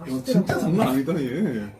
야, 진짜 장난 아니다 얘.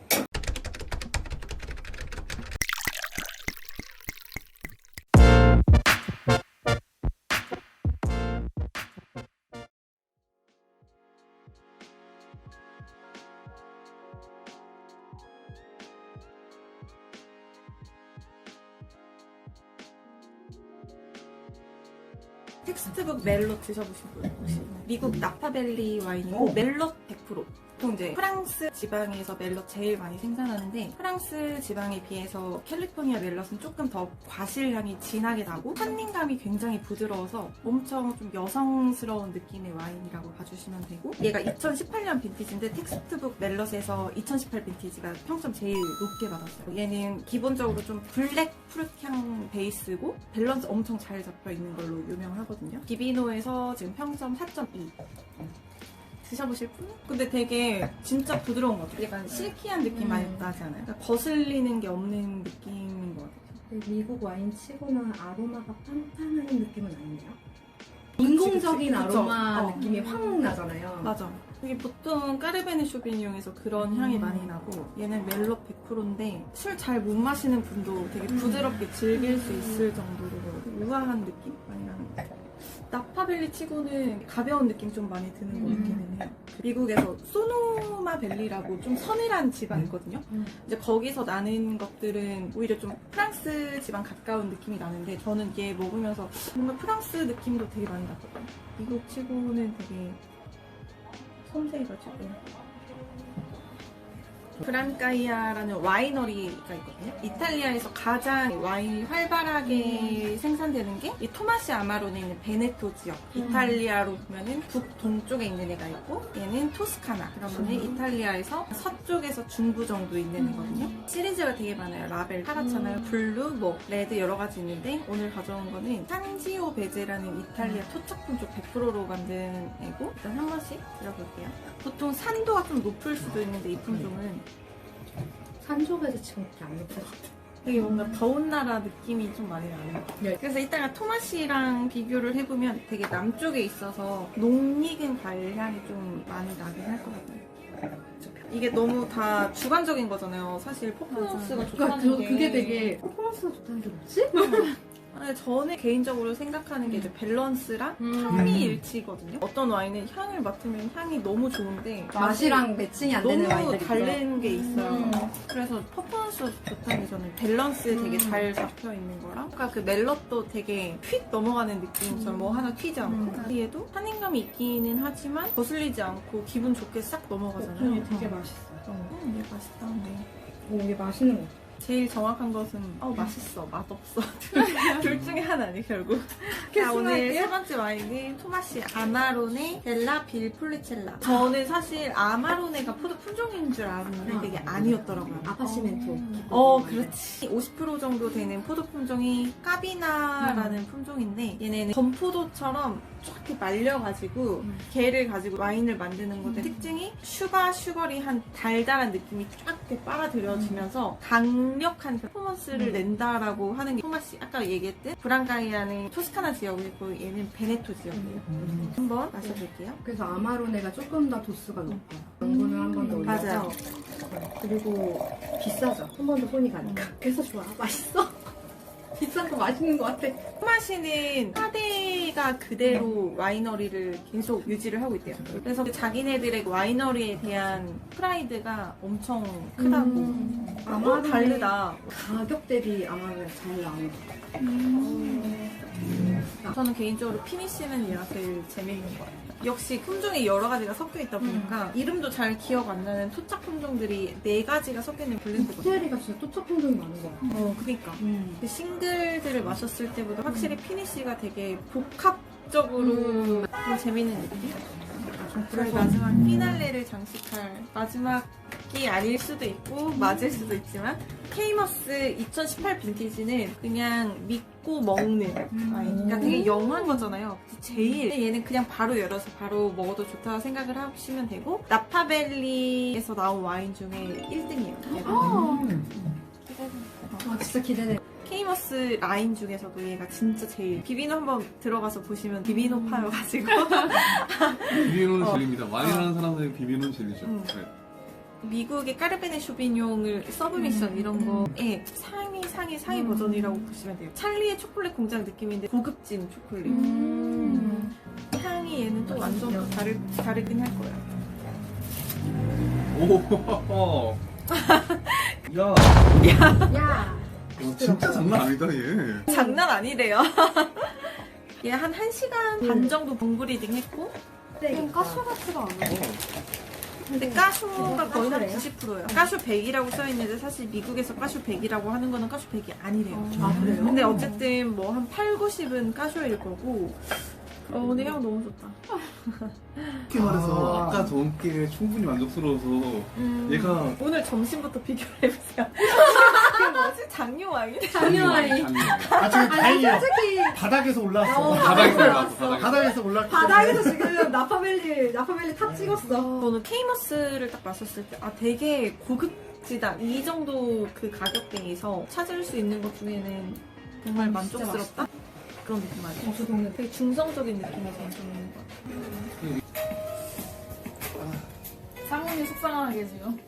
텍스트북 멜롯 드셔보신 분 혹시? 미국 나파밸리 와인이고 멜롯 100% 보통 이제 프랑스 지방에서 멜롯 제일 많이 생산하는데 프랑스 지방에 비해서 캘리포니아 멜롯은 조금 더 과실향이 진하게 나고 산림감이 굉장히 부드러워서 엄청 좀 여성스러운 느낌의 와인이라고 봐주시면 되고 얘가 2018년 빈티지인데 텍스트북 멜롯에서 2018 빈티지가 평점 제일 높게 받았어요. 얘는 기본적으로 좀 블랙 프루트향 베이스고 밸런스 엄청 잘 잡혀 있는 걸로 유명하거든요. 비비노에서 지금 평점 4.2 드셔보실 분? 근데 되게 진짜 부드러운 것 같아요. 약간 실키한 느낌 많이 음. 나지 않아요? 그러니까 거슬리는 게 없는 느낌인 것 같아요. 근데 미국 와인 치고는 아로마가 팡팡한 느낌은 아니네요. 그치, 인공적인 그치. 그쵸. 아로마 어. 느낌이 확 나잖아요. 맞아. 이게 보통 까르베네 쇼비뇽에서 그런 음. 향이 많이 나고 얘는 멜롯 100%인데 술 잘 못 마시는 분도 되게 부드럽게 즐길 수 있을 정도로 우아한 느낌 많이 나파밸리 치고는 가벼운 느낌 좀 많이 드는 것 음. 같기는 해요. 미국에서 소노마 밸리라고 좀 서늘한 지방 있거든요. 음. 이제 거기서 나는 것들은 오히려 좀 프랑스 지방 가까운 느낌이 나는데 저는 얘 먹으면서 뭔가 프랑스 느낌도 되게 많이 났거든요. 미국 치고는 되게 섬세해가지고. 브란카이아라는 와이너리가 있거든요. 이탈리아에서 가장 와인이 활발하게 생산되는 게 이 토마시 아마론에 있는 베네토 지역. 음. 이탈리아로 보면은 북동쪽에 있는 애가 있고 얘는 토스카나. 그러면은 음. 이탈리아에서 서쪽에서 중부 정도 있는 음. 애거든요. 시리즈가 되게 많아요. 라벨 파랗잖아요. 음. 블루, 뭐 레드 여러 가지 있는데 오늘 가져온 거는 산지오 베제라는 이탈리아 음. 토착품종 100%로 만든 애고 일단 한 번씩 들어볼게요. 보통 산도가 좀 높을 수도 있는데 이 품종은 산조배도 지금 그렇게 안 높은 것 같아요. 되게 뭔가 더운 나라 느낌이 좀 많이 같아요. 네. 그래서 이따가 토마시랑 비교를 해보면 되게 남쪽에 있어서 농익은 과일 향이 좀 많이 나긴 할 것 같아요. 이게 너무 다 주관적인 거잖아요. 사실 퍼포먼스가 그러니까 좋다는 저게 그게 되게 퍼포먼스가 좋다는 게 뭐지? 아니, 저는 개인적으로 생각하는 게 이제 밸런스랑 음. 향이 일치거든요. 어떤 와인은 향을 맡으면 향이 너무 좋은데 맛이랑 매칭이 안 되는 너무 와인들이 다른 게 있어요. 음. 그래서 퍼포먼스가 좋다는 게 저는 밸런스에 되게 음. 잘 잡혀 있는 거랑 아까 그 멜럿도 되게 휙 넘어가는 느낌처럼 음. 뭐 하나 튀지 않고 음. 얘도 탄닌감이 있기는 하지만 거슬리지 않고 기분 좋게 싹 넘어가잖아요. 어, 되게 맛있어요. 어, 음, 얘 맛있다. 네. 오, 이게 맛있는 거 같아요. 제일 정확한 것은 어 맛있어. 맛없어. 둘 중에 하나니 결국. 자 오늘. 세 번째 와인은 토마시 아마로네 델라 빌폴리첼라. 저는 사실 아마로네가 포도 품종인 줄 알았는데 아. 그게 아니었더라고요. 아파시멘토. 어. 그렇지. 50% 정도 되는 포도 품종이 까비나라는 품종인데 얘네는 건포도처럼 쫙 이렇게 말려가지고 음. 게를 가지고 와인을 만드는 건데 특징이 슈가 슈거리 한 달달한 느낌이 쫙 이렇게 빨아들여지면서 강력한 퍼포먼스를 음. 낸다라고 하는 게 토마시 아까 얘기했듯 브랑카이아는 토스카나 지역이고 얘는 베네토 지역이에요 음. 한번 마셔볼게요 그래서 아마로네가 조금 더 도수가 높아요. 연분을 한 번 더 올려서. 맞아요. 그리고 비싸죠. 한 번 더 손이 가니까. 그래서 좋아. 맛있어. 비싼 거 맛있는 거 같아. 토마시는 사대 가 그대로 와이너리를 계속 유지를 하고 있대요. 그래서 자기네들의 와이너리에 대한 프라이드가 엄청 크다고. 음. 아, 아마로네 어, 다르다. 가격 대비 아마로네 잘 나오는 것 같아요. 음. 저는 개인적으로 피니쉬는 얘가 제일 재밌는 것 같아요. 역시 품종이 여러 가지가 섞여 있다 보니까 이름도 잘 기억 안 나는 토착 품종들이 네 가지가 섞여 있는 블렌드거든요. 스테리가 진짜 토착 품종이 많은 것 같아요. 어, 그니까. 음. 그 싱글들을 마셨을 때보다 확실히 피니쉬가 되게 복합적으로 음. 좀 재밌는 느낌? 그리고 마지막 피날레를 장식할 마지막이 아닐 수도 있고 맞을 수도 있지만 케이머스 2018 빈티지는 그냥 믿고 먹는 음. 와인 그러니까 되게 영한 거잖아요 제일 근데 얘는 그냥 바로 열어서 바로 먹어도 좋다고 생각을 하시면 되고 나파밸리에서 나온 와인 중에 1등이에요 아, 어. 아, 진짜 기대돼. 케이머스 라인 중에서도 얘가 진짜 제일 비비노 한번 들어가서 보시면 비비노 음. 파여가지고 비비노는 어. 진리입니다. 와인하는 사람들은 비비노는 진리죠. 음. 네. 미국의 까르베네 쇼비뇽을 서브미션 이런 거에 상위 상위 상위 음. 버전이라고 보시면 돼요. 찰리의 초콜릿 공장 느낌인데 고급진 초콜릿. 음. 향이 얘는 또 완전 다르, 다르긴 할 거예요. 오. 야, 야. 어, 진짜 장난 아니다 얘. 장난 아니래요. 얘 한 1시간 반 정도 봉브리딩 했고 좀 가슈 같지가 않아. 근데 가슈가 거의 한 가슈래요? 90%예요. 가슈 100이라고 써 있는데 사실 미국에서 가슈 100이라고 하는 거는 가슈 100이 아니래요. 아, 그래요? 근데 어쨌든 뭐 한 8, 90은 가슈일 거고 어, 오늘 향 너무 좋다. 이렇게 말해서 아. 아까 전께 충분히 만족스러워서 음, 얘가 오늘 점심부터 비교를 해보세요. 그 뭐지? 장류 와인? 장류 와인. 아, 지금 다행이에요. 솔직히 바닥에서 올라왔어. 바닥에서 올라왔어, 바닥에서. 올라왔기 바닥에서 지금 나파밸리 나파밸리 탑 찍었어. 저는 케이머스를 딱 마셨을 때, 아, 되게 고급지다. 이 정도 그 가격대에서 찾을 수 있는 것 중에는 정말 음, 만족스럽다? 그런 느낌 아니에요? 저도 오늘 되게 중성적인 느낌이 저는 것 같아요. 상훈이 속상하게 지금.